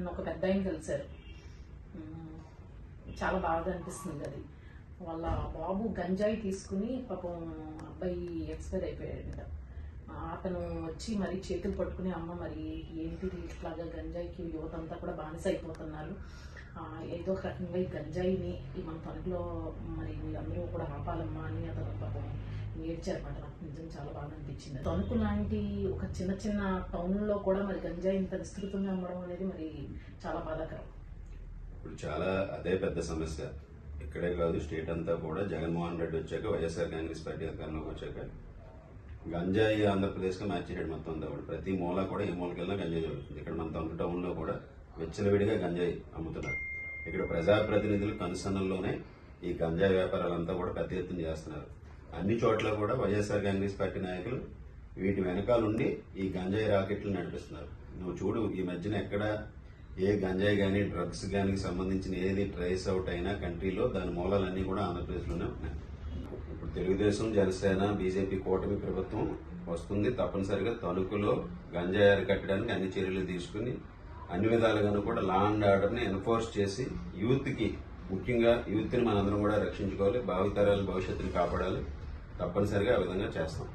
నిన్న ఒక పెద్ద ఆయన కలిశారు. చాలా బాగా అనిపిస్తుంది అది. వాళ్ళ బాబు గంజాయి తీసుకుని పాపం అబ్బాయి ఎక్స్పైర్ అయిపోయాడంట. అతను వచ్చి మరి చేతులు పట్టుకుని అమ్మ మరి ఏంటిది ఇట్లాగా గంజాయికి యువత అంతా కూడా బానిస అయిపోతున్నారు. ఏదో ఒక రకంగా ఈ గంజాయిని మన తణుకులో మరి మీరందరూ కూడా ఆపాలమ్మా అని అతను పాపం ఏడ్చారన్నమాట నాకు నిజం చాలా బాగా అనిపించింది. తణుకు లాంటి ఒక చిన్న చిన్న టౌన్లో కూడా మరి గంజాయి ఇంత విస్తృతంగా అమ్మడం అనేది మరి చాలా బాధాకరం. ఇప్పుడు చాలా అదే పెద్ద సమస్య. ఇక్కడే కాదు స్టేట్ అంతా కూడా జగన్మోహన్ రెడ్డి వచ్చాక వైఎస్ఆర్ కాంగ్రెస్ పార్టీ అధికారంలోకి వచ్చాక. గంజాయి ఆంధ్రప్రదేశ్కి మార్చేయడం మొత్తం అంతా కూడా ప్రతి మూల కూడా ఏ మూలకెళ్ళినా గంజాయి జరుగుతుంది. ఇక్కడ మన తణుకు టౌన్లో కూడా వెచ్చలవిడిగా గంజాయి అమ్ముతున్నారు. ఇక్కడ ప్రజాప్రతినిధులు కనుసన్నల్లోనే ఈ గంజాయి వ్యాపారాలంతా కూడా పెద్ద ఎత్తున చేస్తున్నారు. అన్ని చోట్ల కూడా వైఎస్ఆర్ కాంగ్రెస్ పార్టీ నాయకులు వీటి వెనకాలండి ఈ గంజాయి రాకెట్లు నడిపిస్తున్నారు. నువ్వు చూడు ఈ మధ్యన ఎక్కడ ఏ గంజాయి కానీ డ్రగ్స్ కానీ సంబంధించిన ఏది ట్రేస్ అవుట్ అయినా కంట్రీలో దాని మూలాలన్నీ కూడా ఆంధ్రప్రదేశ్లోనే ఉన్నాయి ఇప్పుడు తెలుగుదేశం జనసేన బీజేపీ కూటమి ప్రభుత్వం వస్తుంది. తప్పనిసరిగా తణుకులో గంజాయి అరికట్టడానికి అన్ని చర్యలు తీసుకుని అన్ని విధాలుగాను కూడా లా అండ్ ఆర్డర్ని ఎన్ఫోర్స్ చేసి యూత్కి ముఖ్యంగా యూత్ని మనందరం కూడా రక్షించుకోవాలి భావితరాల భవిష్యత్తుని కాపాడాలి. తప్పనిసరిగా ఆ విధంగా చేస్తాం.